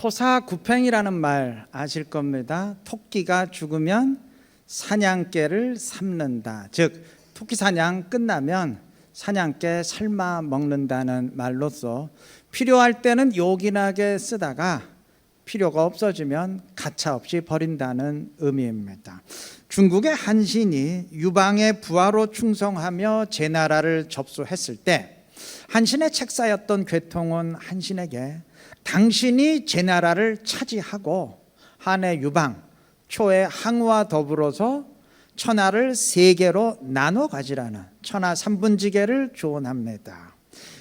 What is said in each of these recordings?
토사구팽이라는 말 아실 겁니다. 토끼가 죽으면 사냥개를 삶는다. 즉 토끼 사냥 끝나면 사냥개 삶아 먹는다는 말로써 필요할 때는 요긴하게 쓰다가 필요가 없어지면 가차없이 버린다는 의미입니다. 중국의 한신이 유방의 부하로 충성하며 제 나라를 접수했을 때 한신의 책사였던 괴통은 한신에게 당신이 제 나라를 차지하고 한의 유방, 초의 항우와 더불어서 천하를 세 개로 나눠 가지라는 천하 삼분지계를 조언합니다.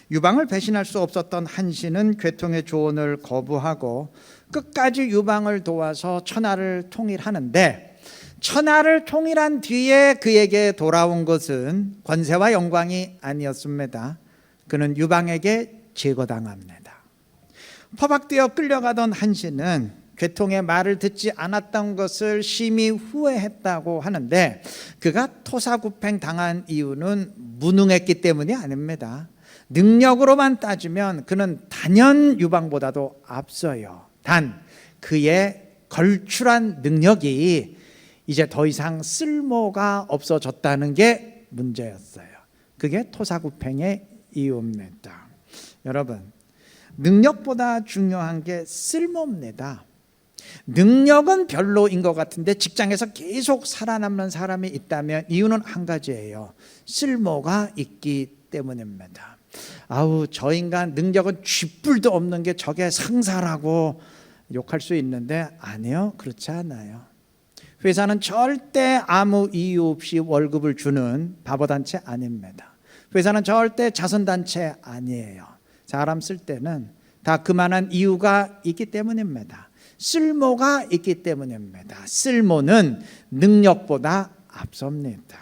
유방을 배신할 수 없었던 한신은 괴통의 조언을 거부하고 끝까지 유방을 도와서 천하를 통일하는데 천하를 통일한 뒤에 그에게 돌아온 것은 권세와 영광이 아니었습니다. 그는 유방에게 제거당합니다. 포박되어 끌려가던 한신은 괴통의 말을 듣지 않았던 것을 심히 후회했다고 하는데 그가 토사구팽 당한 이유는 무능했기 때문이 아닙니다. 능력으로만 따지면 그는 단연 유방보다도 앞서요. 단 그의 걸출한 능력이 이제 더 이상 쓸모가 없어졌다는 게 문제였어요. 그게 토사구팽의 이유입니다. 여러분, 능력보다 중요한 게 쓸모입니다. 능력은 별로인 것 같은데 직장에서 계속 살아남는 사람이 있다면 이유는 한 가지예요. 쓸모가 있기 때문입니다. 아우, 저 인간 능력은 쥐뿔도 없는 게 저게 상사라고 욕할 수 있는데 아니요. 그렇지 않아요. 회사는 절대 아무 이유 없이 월급을 주는 바보 단체 아닙니다. 회사는 절대 자선 단체 아니에요. 사람 쓸 때는 다 그만한 이유가 있기 때문입니다. 쓸모가 있기 때문입니다. 쓸모는 능력보다 앞섭니다.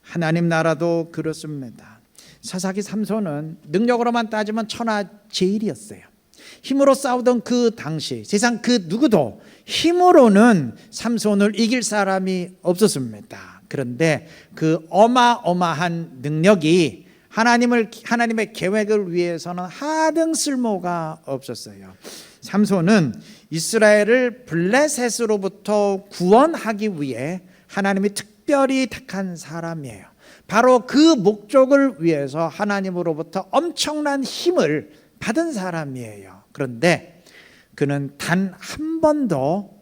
하나님 나라도 그렇습니다. 사사기 삼손은 능력으로만 따지면 천하 제일이었어요. 힘으로 싸우던 그 당시 세상 그 누구도 힘으로는 삼손을 이길 사람이 없었습니다. 그런데 그 어마어마한 능력이 하나님을 하나님의 계획을 위해서는 하등 쓸모가 없었어요. 삼손은 이스라엘을 블레셋으로부터 구원하기 위해 하나님이 특별히 택한 사람이에요. 바로 그 목적을 위해서 하나님으로부터 엄청난 힘을 받은 사람이에요. 그런데 그는 단 한 번도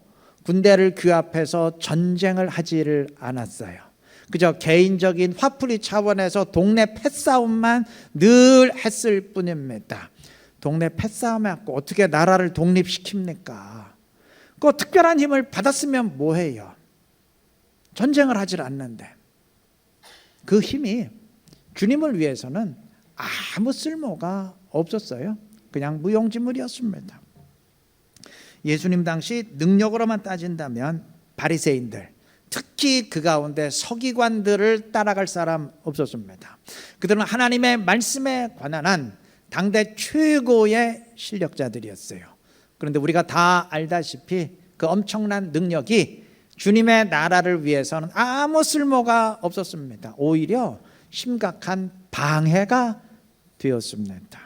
군대를 규합해서 전쟁을 하지를 않았어요. 그저 개인적인 화풀이 차원에서 동네 패싸움만 늘 했을 뿐입니다. 동네 패싸움에 갖고 어떻게 나라를 독립시킵니까? 그 특별한 힘을 받았으면 뭐해요? 전쟁을 하질 않는데 그 힘이 주님을 위해서는 아무 쓸모가 없었어요. 그냥 무용지물이었습니다. 예수님 당시 능력으로만 따진다면 바리새인들 특히 그 가운데 서기관들을 따라갈 사람 없었습니다. 그들은 하나님의 말씀에 관한 한 당대 최고의 실력자들이었어요. 그런데 우리가 다 알다시피 그 엄청난 능력이 주님의 나라를 위해서는 아무 쓸모가 없었습니다. 오히려 심각한 방해가 되었습니다.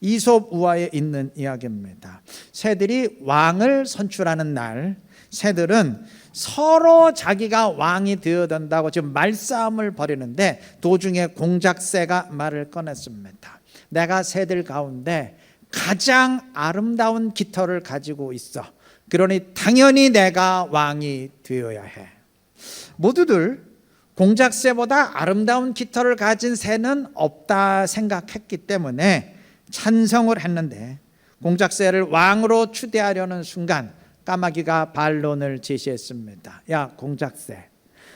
이솝 우화에 있는 이야기입니다. 새들이 왕을 선출하는 날, 새들은 서로 자기가 왕이 되어야 된다고 지금 말싸움을 벌이는데 도중에 공작새가 말을 꺼냈습니다. 내가 새들 가운데 가장 아름다운 깃털을 가지고 있어. 그러니 당연히 내가 왕이 되어야 해. 모두들 공작새보다 아름다운 깃털을 가진 새는 없다 생각했기 때문에 찬성을 했는데 공작새를 왕으로 추대하려는 순간 까마귀가 반론을 제시했습니다. 야, 공작새.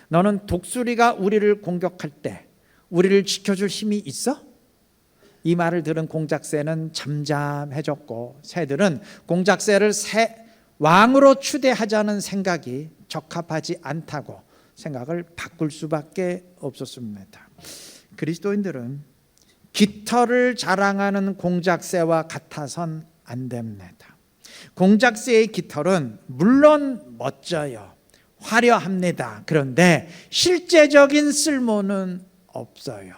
너는 독수리가 우리를 공격할 때 우리를 지켜줄 힘이 있어? 이 말을 들은 공작새는 잠잠해졌고 새들은 공작새를 새 왕으로 추대하자는 생각이 적합하지 않다고 생각을 바꿀 수밖에 없었습니다. 그리스도인들은 깃털을 자랑하는 공작새와 같아선 안 됩니다. 공작새의 깃털은 물론 멋져요. 화려합니다. 그런데 실제적인 쓸모는 없어요.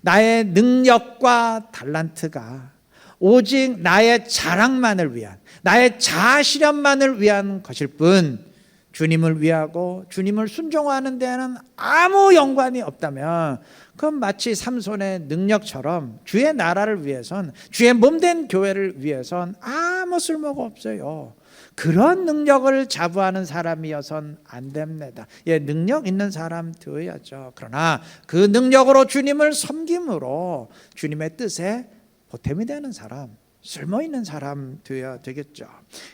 나의 능력과 달란트가 오직 나의 자랑만을 위한 나의 자아실현만을 위한 것일 뿐 주님을 위하고 주님을 순종하는 데에는 아무 연관이 없다면 그건 마치 삼손의 능력처럼 주의 나라를 위해선 주의 몸된 교회를 위해선 아무 쓸모가 없어요. 그런 능력을 자부하는 사람이어선 안 됩니다. 예, 능력 있는 사람 되어야죠. 그러나 그 능력으로 주님을 섬김으로 주님의 뜻에 보탬이 되는 사람, 쓸모 있는 사람 되어야 되겠죠.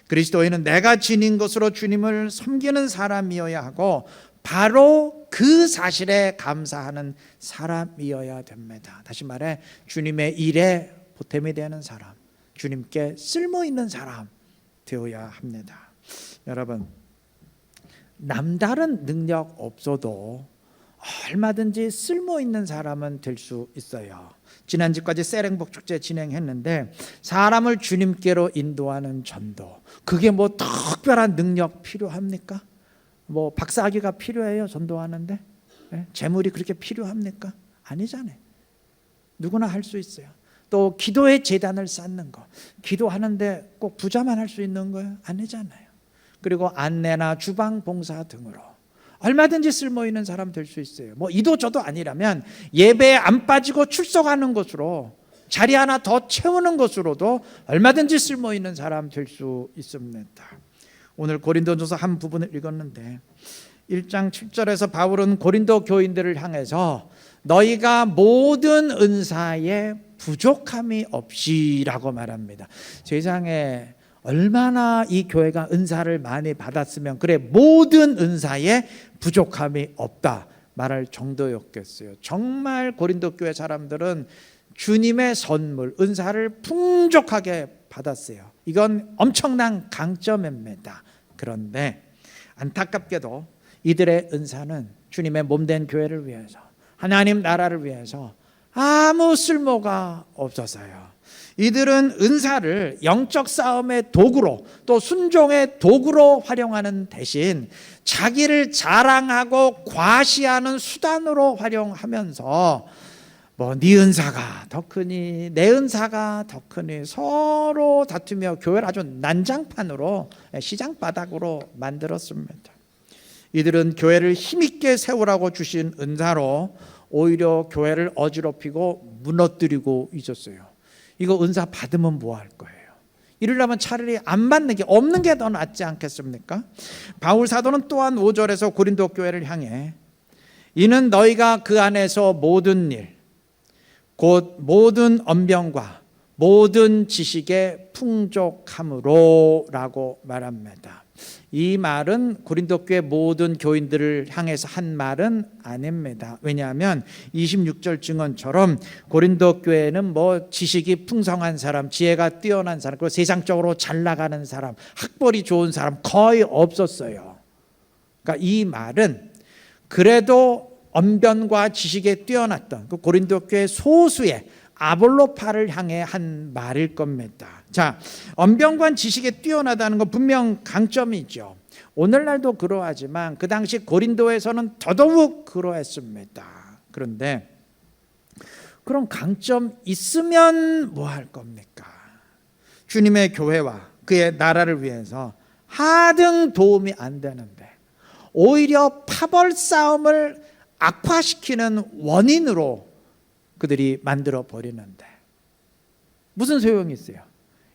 그리스도인은 내가 지닌 것으로 주님을 섬기는 사람이어야 하고 바로 그 사실에 감사하는 사람이어야 됩니다. 다시 말해 주님의 일에 보탬이 되는 사람, 주님께 쓸모 있는 사람 되어야 합니다. 여러분 남다른 능력 없어도 얼마든지 쓸모 있는 사람은 될 수 있어요. 지난주까지 세랭복 축제 진행했는데 사람을 주님께로 인도하는 전도 그게 뭐 특별한 능력 필요합니까? 뭐 박사학위가 필요해요 전도하는데 예? 재물이 그렇게 필요합니까? 아니잖아요. 누구나 할 수 있어요. 또 기도의 재단을 쌓는 거 기도하는데 꼭 부자만 할 수 있는 거예요? 아니잖아요. 그리고 안내나 주방 봉사 등으로 얼마든지 쓸모 있는 사람 될 수 있어요. 뭐 이도 저도 아니라면 예배에 안 빠지고 출석하는 것으로 자리 하나 더 채우는 것으로도 얼마든지 쓸모 있는 사람 될 수 있습니다. 오늘 고린도전서 한 부분을 읽었는데 1장 7절에서 바울은 고린도 교인들을 향해서 너희가 모든 은사에 부족함이 없이라고 말합니다. 세상에 얼마나 이 교회가 은사를 많이 받았으면 그래 모든 은사에 부족함이 없다 말할 정도였겠어요. 정말 고린도 교회 사람들은 주님의 선물 은사를 풍족하게 받았어요. 이건 엄청난 강점입니다. 그런데 안타깝게도 이들의 은사는 주님의 몸된 교회를 위해서 하나님 나라를 위해서 아무 쓸모가 없어서요. 이들은 은사를 영적 싸움의 도구로 또 순종의 도구로 활용하는 대신 자기를 자랑하고 과시하는 수단으로 활용하면서 뭐 네 은사가 더 크니 내 은사가 더 크니 서로 다투며 교회를 아주 난장판으로 시장 바닥으로 만들었습니다. 이들은 교회를 힘있게 세우라고 주신 은사로 오히려 교회를 어지럽히고 무너뜨리고 있었어요. 이거 은사 받으면 뭐 할 거예요? 이러려면 차라리 안 받는 게 없는 게 더 낫지 않겠습니까? 바울 사도는 또한 5절에서 고린도 교회를 향해 이는 너희가 그 안에서 모든 일, 곧 모든 언병과 모든 지식의 풍족함으로라고 말합니다. 이 말은 고린도 교회 모든 교인들을 향해서 한 말은 아닙니다. 왜냐하면 26절 증언처럼 고린도 교회는 뭐 지식이 풍성한 사람, 지혜가 뛰어난 사람, 그리고 세상적으로 잘 나가는 사람, 학벌이 좋은 사람 거의 없었어요. 그러니까 이 말은 그래도 언변과 지식에 뛰어났던 그 고린도 교회 소수의 아볼로파를 향해 한 말일 겁니다. 자, 언변관 지식에 뛰어나다는 건 분명 강점이죠. 오늘날도 그러하지만 그 당시 고린도에서는 더더욱 그러했습니다. 그런데 그런 강점 있으면 뭐 할 겁니까? 주님의 교회와 그의 나라를 위해서 하등 도움이 안 되는데 오히려 파벌 싸움을 악화시키는 원인으로 그들이 만들어 버리는데 무슨 소용이 있어요?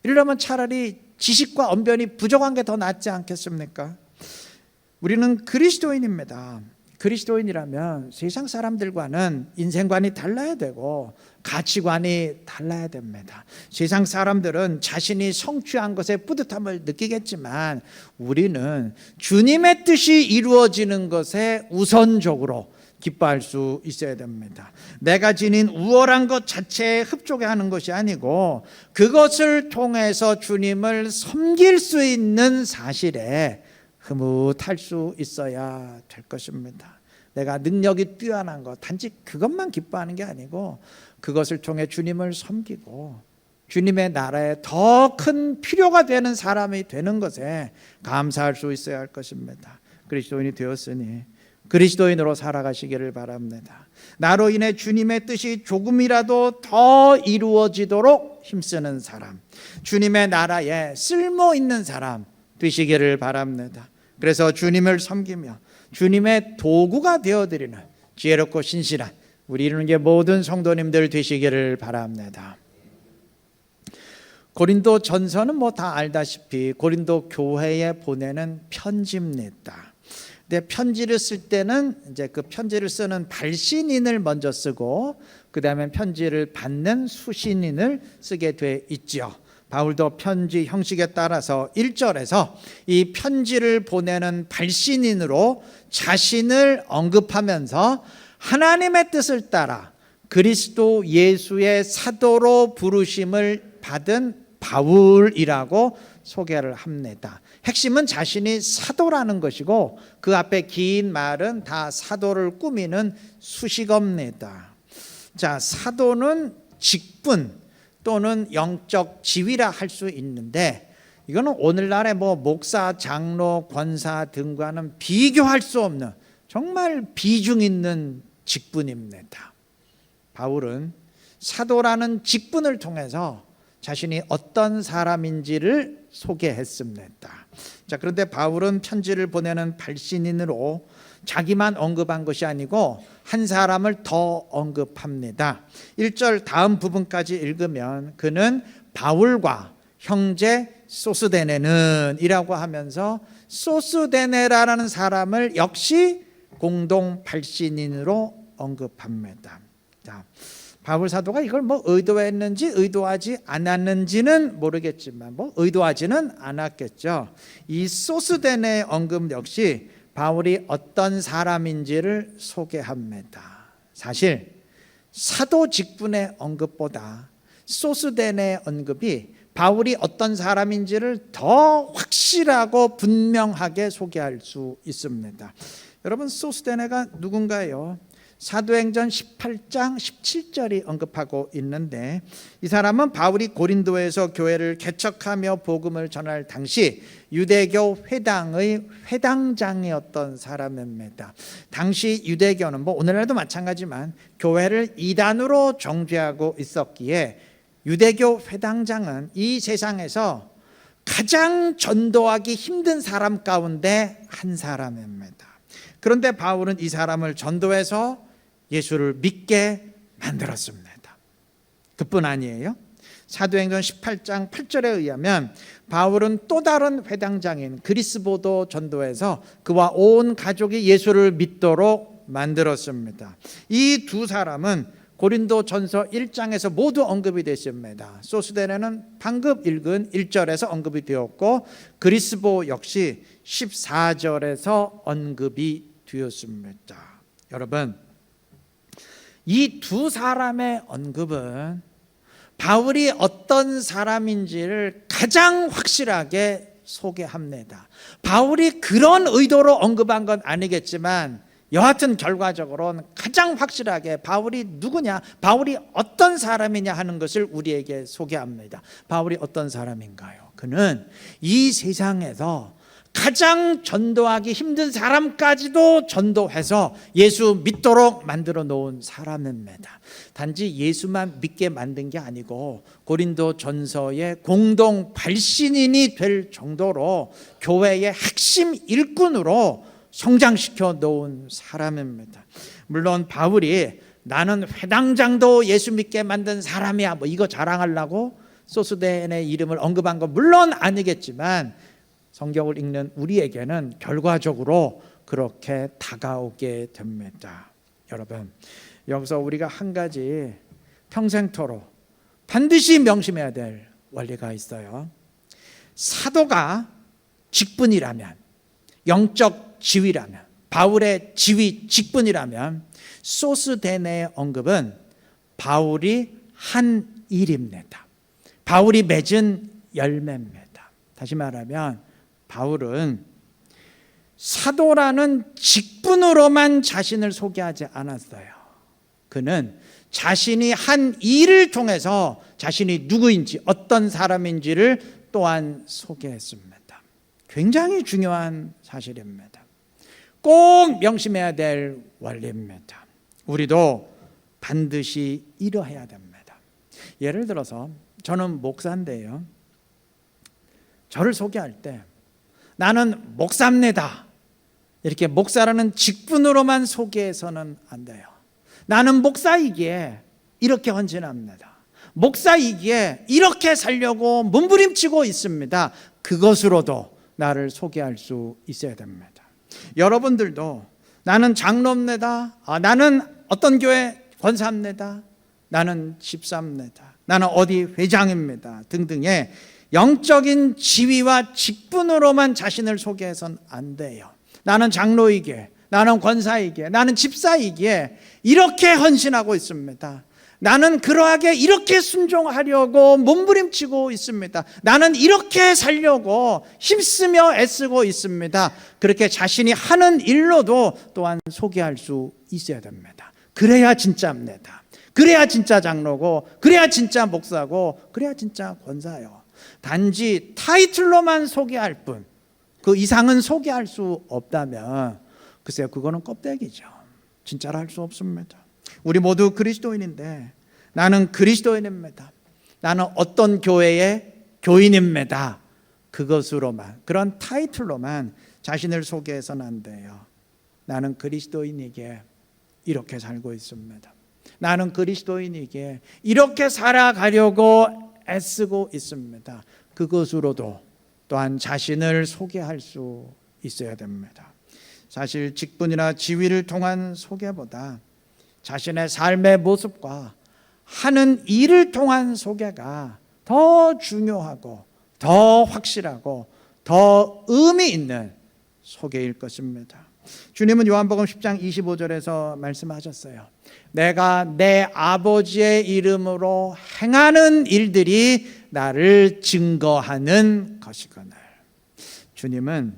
이러려면 차라리 지식과 언변이 부족한 게 더 낫지 않겠습니까? 우리는 그리스도인입니다. 그리스도인이라면 세상 사람들과는 인생관이 달라야 되고 가치관이 달라야 됩니다. 세상 사람들은 자신이 성취한 것에 뿌듯함을 느끼겠지만 우리는 주님의 뜻이 이루어지는 것에 우선적으로 기뻐할 수 있어야 됩니다. 내가 지닌 우월한 것 자체에 흡족해 하는 것이 아니고 그것을 통해서 주님을 섬길 수 있는 사실에 흐뭇할 수 있어야 될 것입니다. 내가 능력이 뛰어난 것 단지 그것만 기뻐하는 게 아니고 그것을 통해 주님을 섬기고 주님의 나라에 더 큰 필요가 되는 사람이 되는 것에 감사할 수 있어야 할 것입니다. 그리스도인이 되었으니 그리스도인으로 살아가시기를 바랍니다. 나로 인해 주님의 뜻이 조금이라도 더 이루어지도록 힘쓰는 사람, 주님의 나라에 쓸모 있는 사람 되시기를 바랍니다. 그래서 주님을 섬기며 주님의 도구가 되어드리는 지혜롭고 신실한 우리 이루는 모든 성도님들 되시기를 바랍니다. 고린도 전서는 뭐 다 알다시피 고린도 교회에 보내는 편지입니다. 근데 편지를 쓸 때는 이제 그 편지를 쓰는 발신인을 먼저 쓰고 그 다음에 편지를 받는 수신인을 쓰게 돼 있죠. 바울도 편지 형식에 따라서 1절에서 이 편지를 보내는 발신인으로 자신을 언급하면서 하나님의 뜻을 따라 그리스도 예수의 사도로 부르심을 받은 바울이라고 소개를 합니다. 핵심은 자신이 사도라는 것이고 그 앞에 긴 말은 다 사도를 꾸미는 수식어입니다. 자, 사도는 직분 또는 영적 지위라 할 수 있는데 이거는 오늘날의 뭐 목사, 장로, 권사 등과는 비교할 수 없는 정말 비중 있는 직분입니다. 바울은 사도라는 직분을 통해서 자신이 어떤 사람인지를 소개했습니다. 자, 그런데 바울은 편지를 보내는 발신인으로 자기만 언급한 것이 아니고 한 사람을 더 언급합니다. 1절 다음 부분까지 읽으면 그는 바울과 형제 소스데네는 이라고 하면서 소스데네라는 사람을 역시 공동 발신인으로 언급합니다. 자, 바울 사도가 이걸 뭐 의도했는지 의도하지 않았는지는 모르겠지만 뭐 의도하지는 않았겠죠. 이 소스덴의 언급 역시 바울이 어떤 사람인지를 소개합니다. 사실 사도 직분의 언급보다 소스덴의 언급이 바울이 어떤 사람인지를 더 확실하고 분명하게 소개할 수 있습니다. 여러분 소스데네가 누군가요? 사도행전 18장 17절이 언급하고 있는데 이 사람은 바울이 고린도에서 교회를 개척하며 복음을 전할 당시 유대교 회당의 회당장이었던 사람입니다. 당시 유대교는 뭐 오늘날도 마찬가지만 교회를 이단으로 정죄하고 있었기에 유대교 회당장은 이 세상에서 가장 전도하기 힘든 사람 가운데 한 사람입니다. 그런데 바울은 이 사람을 전도해서 예수를 믿게 만들었습니다. 그뿐 아니에요. 사도행전 18장 8절에 의하면 바울은 또 다른 회당장인 그리스보도 전도해서 그와 온 가족이 예수를 믿도록 만들었습니다. 이 두 사람은 고린도 전서 1장에서 모두 언급이 됐습니다. 소스데네는 방금 읽은 1절에서 언급이 되었고 그리스보 역시 14절에서 언급이 되었습니다. 여러분 이 두 사람의 언급은 바울이 어떤 사람인지를 가장 확실하게 소개합니다. 바울이 그런 의도로 언급한 건 아니겠지만 여하튼 결과적으로는 가장 확실하게 바울이 누구냐, 바울이 어떤 사람이냐 하는 것을 우리에게 소개합니다. 바울이 어떤 사람인가요? 그는 이 세상에서 가장 전도하기 힘든 사람까지도 전도해서 예수 믿도록 만들어 놓은 사람입니다. 단지 예수만 믿게 만든 게 아니고 고린도 전서의 공동 발신인이 될 정도로 교회의 핵심 일꾼으로 성장시켜 놓은 사람입니다. 물론 바울이 나는 회당장도 예수 믿게 만든 사람이야 뭐 이거 자랑하려고 소스덴의 이름을 언급한 건 물론 아니겠지만 성경을 읽는 우리에게는 결과적으로 그렇게 다가오게 됩니다. 여러분, 여기서 우리가 한 가지 평생토록 반드시 명심해야 될 원리가 있어요. 사도가 직분이라면, 영적 지위라면, 바울의 지위 직분이라면, 소스데네의 언급은 바울이 한 일입니다. 바울이 맺은 열매입니다. 다시 말하면, 바울은 사도라는 직분으로만 자신을 소개하지 않았어요. 그는 자신이 한 일을 통해서 자신이 누구인지 어떤 사람인지를 또한 소개했습니다. 굉장히 중요한 사실입니다. 꼭 명심해야 될 원리입니다. 우리도 반드시 이러해야 됩니다. 예를 들어서 저는 목사인데요. 저를 소개할 때 나는 목사입니다. 이렇게 목사라는 직분으로만 소개해서는 안 돼요. 나는 목사이기에 이렇게 헌신합니다. 목사이기에 이렇게 살려고 몸부림치고 있습니다. 그것으로도 나를 소개할 수 있어야 됩니다. 여러분들도 나는 장로입니다. 아, 나는 어떤 교회 권사입니다. 나는 집사입니다. 나는 어디 회장입니다. 등등의 영적인 지위와 직분으로만 자신을 소개해선 안 돼요. 나는 장로이기에, 나는 권사이기에, 나는 집사이기에 이렇게 헌신하고 있습니다. 나는 그러하게 이렇게 순종하려고 몸부림치고 있습니다. 나는 이렇게 살려고 힘쓰며 애쓰고 있습니다. 그렇게 자신이 하는 일로도 또한 소개할 수 있어야 됩니다. 그래야 진짜입니다. 그래야 진짜 장로고, 그래야 진짜 목사고, 그래야 진짜 권사요. 단지 타이틀로만 소개할 뿐, 그 이상은 소개할 수 없다면, 글쎄요, 그거는 껍데기죠. 진짜로 할 수 없습니다. 우리 모두 그리스도인인데 나는 그리스도인입니다. 나는 어떤 교회의 교인입니다. 그것으로만 그런 타이틀로만 자신을 소개해서는 안 돼요. 나는 그리스도인이기에 이렇게 살고 있습니다. 나는 그리스도인이기에 이렇게 살아가려고 애쓰고 있습니다. 그것으로도 또한 자신을 소개할 수 있어야 됩니다. 사실 직분이나 지위를 통한 소개보다 자신의 삶의 모습과 하는 일을 통한 소개가 더 중요하고 더 확실하고 더 의미 있는 소개일 것입니다. 주님은 요한복음 10장 25절에서 말씀하셨어요. 내가 내 아버지의 이름으로 행하는 일들이 나를 증거하는 것이거늘. 주님은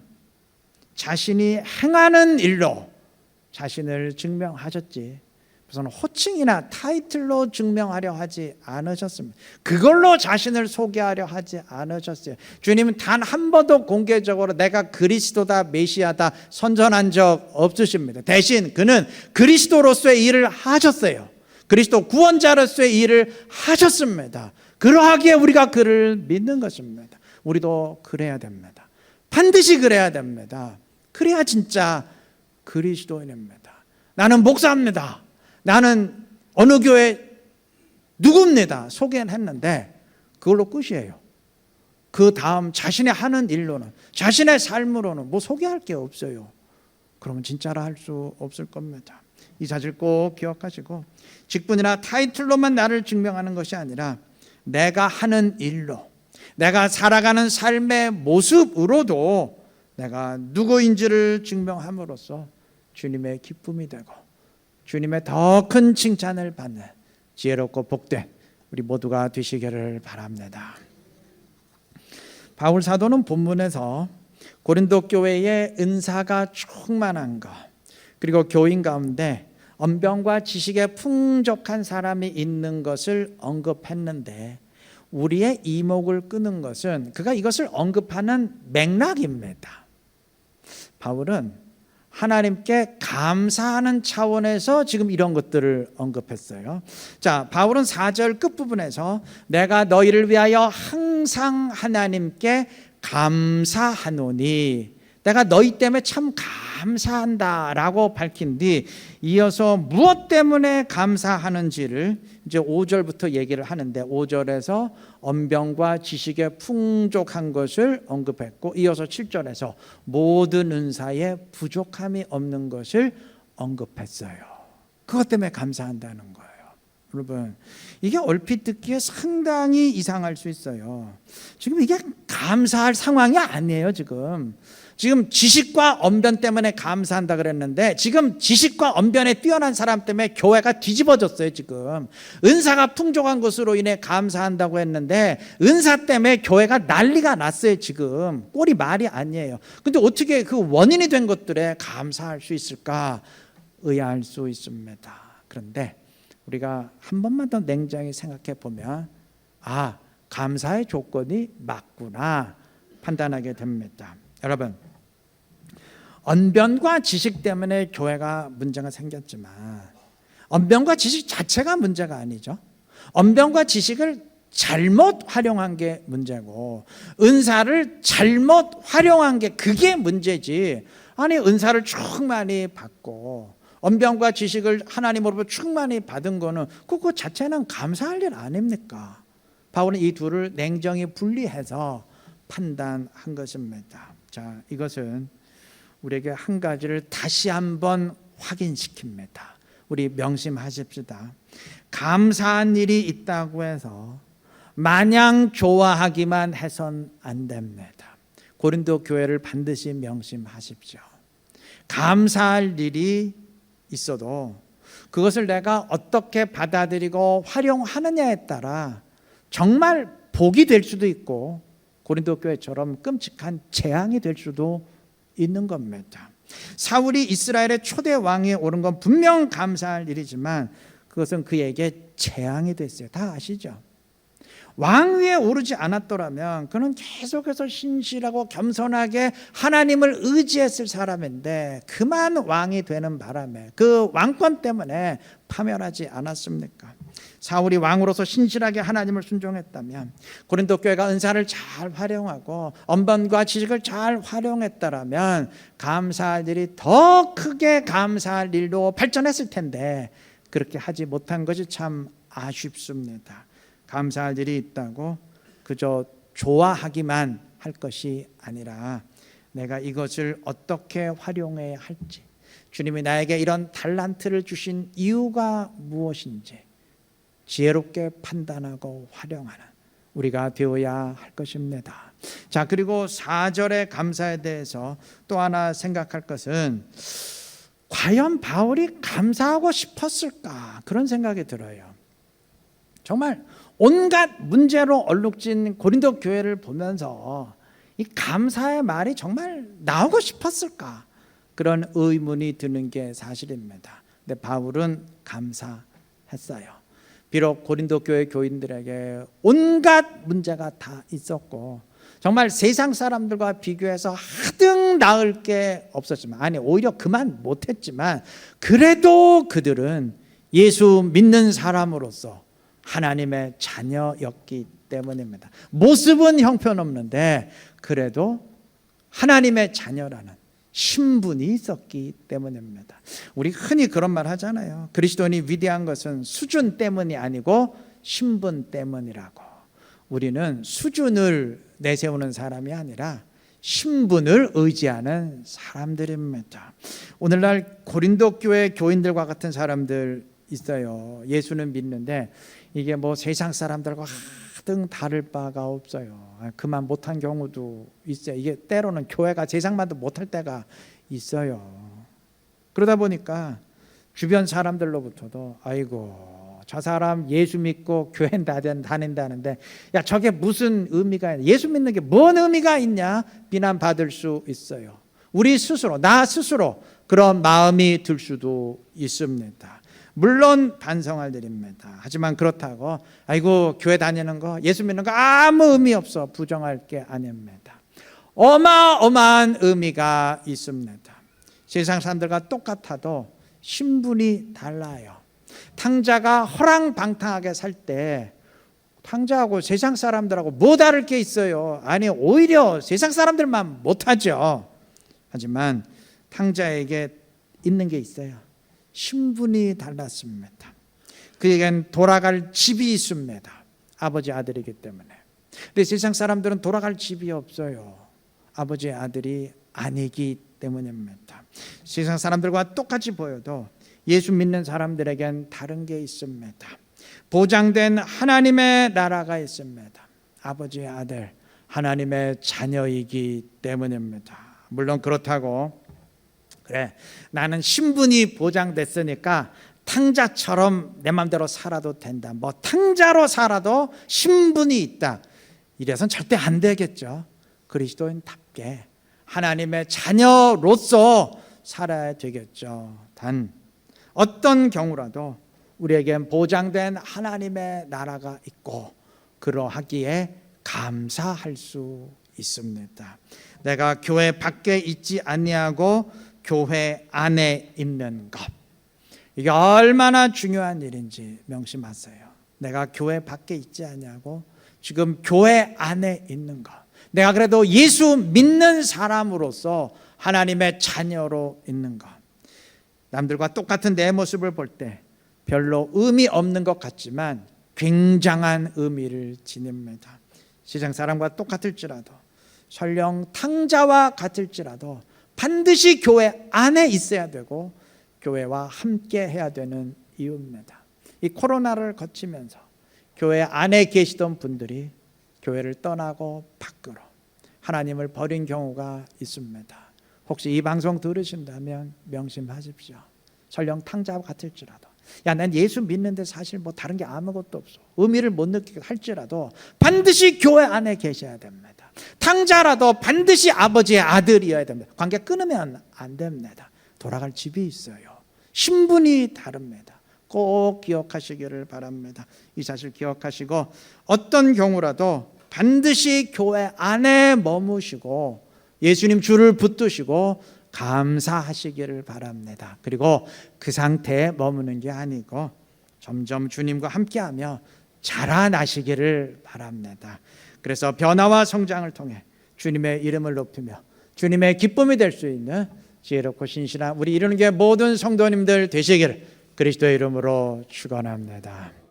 자신이 행하는 일로 자신을 증명하셨지. 무슨 호칭이나 타이틀로 증명하려 하지 않으셨습니다. 그걸로 자신을 소개하려 하지 않으셨어요. 주님은 단 한 번도 공개적으로 내가 그리스도다 메시아다 선전한 적 없으십니다. 대신 그는 그리스도로서의 일을 하셨어요. 그리스도 구원자로서의 일을 하셨습니다. 그러하기에 우리가 그를 믿는 것입니다. 우리도 그래야 됩니다. 반드시 그래야 됩니다. 그래야 진짜 그리스도인입니다. 나는 목사입니다. 나는 어느 교회 누굽니다. 소개는 했는데 그걸로 끝이에요. 그 다음 자신의 하는 일로는 자신의 삶으로는 뭐 소개할 게 없어요. 그러면 진짜로 할수 없을 겁니다. 이 사실 꼭 기억하시고 직분이나 타이틀로만 나를 증명하는 것이 아니라 내가 하는 일로 내가 살아가는 삶의 모습으로도 내가 누구인지를 증명함으로써 주님의 기쁨이 되고 주님의 더 큰 칭찬을 받는 지혜롭고 복된 우리 모두가 되시기를 바랍니다. 바울 사도는 본문에서 고린도 교회의 은사가 충만한 것 그리고 교인 가운데 언병과 지식에 풍족한 사람이 있는 것을 언급했는데 우리의 이목을 끄는 것은 그가 이것을 언급하는 맥락입니다. 바울은 하나님께 감사하는 차원에서 지금 이런 것들을 언급했어요. 자, 바울은 4절 끝부분에서 내가 너희를 위하여 항상 하나님께 감사하노니 내가 너희 때문에 참 감사한다라고 밝힌 뒤 이어서 무엇 때문에 감사하는지를 이제 5절부터 얘기를 하는데 5절에서 언병과 지식에 풍족한 것을 언급했고 이어서 7절에서 모든 은사에 부족함이 없는 것을 언급했어요. 그것 때문에 감사한다는 거예요. 여러분, 이게 얼핏 듣기에 상당히 이상할 수 있어요. 지금 이게 감사할 상황이 아니에요, 지금. 지금 지식과 언변 때문에 감사한다 그랬는데 지금 지식과 언변에 뛰어난 사람 때문에 교회가 뒤집어졌어요 지금. 은사가 풍족한 것으로 인해 감사한다고 했는데 은사 때문에 교회가 난리가 났어요 지금. 꼴이 말이 아니에요. 근데 어떻게 그 원인이 된 것들에 감사할 수 있을까? 의아할 수 있습니다. 그런데 우리가 한 번만 더 냉정히 생각해 보면 아 감사의 조건이 맞구나 판단하게 됩니다. 여러분 언변과 지식 때문에 교회가 문제가 생겼지만 언변과 지식 자체가 문제가 아니죠. 언변과 지식을 잘못 활용한 게 문제고 은사를 잘못 활용한 게 그게 문제지. 아니 은사를 충만히 받고 언변과 지식을 하나님으로부터 충만히 받은 거는 그거 자체는 감사할 일 아닙니까? 바울은 이 둘을 냉정히 분리해서 판단한 것입니다. 자, 이것은 우리에게 한 가지를 다시 한번 확인시킵니다. 우리 명심하십시다. 감사한 일이 있다고 해서 마냥 좋아하기만 해선 안 됩니다. 고린도 교회를 반드시 명심하십시오. 감사할 일이 있어도 그것을 내가 어떻게 받아들이고 활용하느냐에 따라 정말 복이 될 수도 있고 고린도 교회처럼 끔찍한 재앙이 될 수도 있는 겁니다. 사울이 이스라엘의 초대 왕에 오른 건 분명 감사할 일이지만 그것은 그에게 재앙이 됐어요. 다 아시죠? 왕 위에 오르지 않았더라면 그는 계속해서 신실하고 겸손하게 하나님을 의지했을 사람인데 그만 왕이 되는 바람에 그 왕권 때문에 파멸하지 않았습니까? 사울이 왕으로서 신실하게 하나님을 순종했다면 고린도 교회가 은사를 잘 활용하고 언변과 지식을 잘 활용했다라면 감사할 일이 더 크게 감사할 일로 발전했을 텐데 그렇게 하지 못한 것이 참 아쉽습니다. 감사할 일이 있다고 그저 좋아하기만 할 것이 아니라 내가 이것을 어떻게 활용해야 할지 주님이 나에게 이런 달란트를 주신 이유가 무엇인지 지혜롭게 판단하고 활용하는 우리가 되어야 할 것입니다. 자, 그리고 4절의 감사에 대해서 또 하나 생각할 것은 과연 바울이 감사하고 싶었을까? 그런 생각이 들어요. 정말 온갖 문제로 얼룩진 고린도 교회를 보면서 이 감사의 말이 정말 나오고 싶었을까? 그런 의문이 드는 게 사실입니다. 근데 바울은 감사했어요. 비록 고린도 교회 교인들에게 온갖 문제가 다 있었고 정말 세상 사람들과 비교해서 하등 나을 게 없었지만 아니 오히려 그만 못했지만 그래도 그들은 예수 믿는 사람으로서 하나님의 자녀였기 때문입니다. 모습은 형편없는데 그래도 하나님의 자녀라는 신분이 있었기 때문입니다. 우리 흔히 그런 말 하잖아요. 그리스도인이 위대한 것은 수준 때문이 아니고 신분 때문이라고. 우리는 수준을 내세우는 사람이 아니라 신분을 의지하는 사람들입니다. 오늘날 고린도 교회 교인들과 같은 사람들 있어요. 예수는 믿는데 이게 뭐 세상 사람들과 하등 다를 바가 없어요. 그만 못한 경우도 있어요. 이게 때로는 교회가 세상만도 못할 때가 있어요. 그러다 보니까 주변 사람들로부터도 아이고 저 사람 예수 믿고 교회 다닌다는데 야 저게 무슨 의미가 있냐 예수 믿는 게 뭔 의미가 있냐 비난받을 수 있어요. 우리 스스로 나 스스로 그런 마음이 들 수도 있습니다. 물론 반성할 일입니다. 하지만 그렇다고 아이고 교회 다니는 거 예수 믿는 거 아무 의미 없어 부정할 게 아닙니다. 어마어마한 의미가 있습니다. 세상 사람들과 똑같아도 신분이 달라요. 탕자가 허랑방탕하게 살 때 탕자하고 세상 사람들하고 뭐 다를 게 있어요? 아니 오히려 세상 사람들만 못하죠. 하지만 탕자에게 있는 게 있어요. 신분이 달랐습니다. 그에겐 돌아갈 집이 있습니다. 아버지 아들이기 때문에. 근데 세상 사람들은 돌아갈 집이 없어요. 아버지 아들이 아니기 때문입니다. 세상 사람들과 똑같이 보여도 예수 믿는 사람들에겐 다른 게 있습니다. 보장된 하나님의 나라가 있습니다. 아버지의 아들, 하나님의 자녀이기 때문입니다. 물론 그렇다고 그래 나는 신분이 보장됐으니까 탕자처럼 내 마음대로 살아도 된다. 뭐 탕자로 살아도 신분이 있다. 이래선 절대 안 되겠죠. 그리스도인답게 하나님의 자녀로서 살아야 되겠죠. 단 어떤 경우라도 우리에겐 보장된 하나님의 나라가 있고 그러하기에 감사할 수 있습니다. 내가 교회 밖에 있지 아니하고 교회 안에 있는 것. 이게 얼마나 중요한 일인지 명심하세요. 내가 교회 밖에 있지 않냐고 지금 교회 안에 있는 것. 내가 그래도 예수 믿는 사람으로서 하나님의 자녀로 있는 것. 남들과 똑같은 내 모습을 볼 때 별로 의미 없는 것 같지만 굉장한 의미를 지닙니다. 세상 사람과 똑같을지라도 설령 탕자와 같을지라도 반드시 교회 안에 있어야 되고 교회와 함께 해야 되는 이유입니다. 이 코로나를 거치면서 교회 안에 계시던 분들이 교회를 떠나고 밖으로 하나님을 버린 경우가 있습니다. 혹시 이 방송 들으신다면 명심하십시오. 설령 탕자와 같을지라도 야, 난 예수 믿는데 사실 뭐 다른 게 아무것도 없어. 의미를 못 느끼게 할지라도 반드시 교회 안에 계셔야 됩니다. 탕자라도 반드시 아버지의 아들이어야 됩니다. 관계 끊으면 안 됩니다. 돌아갈 집이 있어요. 신분이 다릅니다. 꼭 기억하시기를 바랍니다. 이 사실 기억하시고 어떤 경우라도 반드시 교회 안에 머무시고 예수님 줄을 붙드시고 감사하시기를 바랍니다. 그리고 그 상태에 머무는 게 아니고 점점 주님과 함께하며 자라나시기를 바랍니다. 그래서 변화와 성장을 통해 주님의 이름을 높이며 주님의 기쁨이 될 수 있는 지혜롭고 신실한 우리 이루는 게 모든 성도님들 되시기를 그리스도의 이름으로 축원합니다.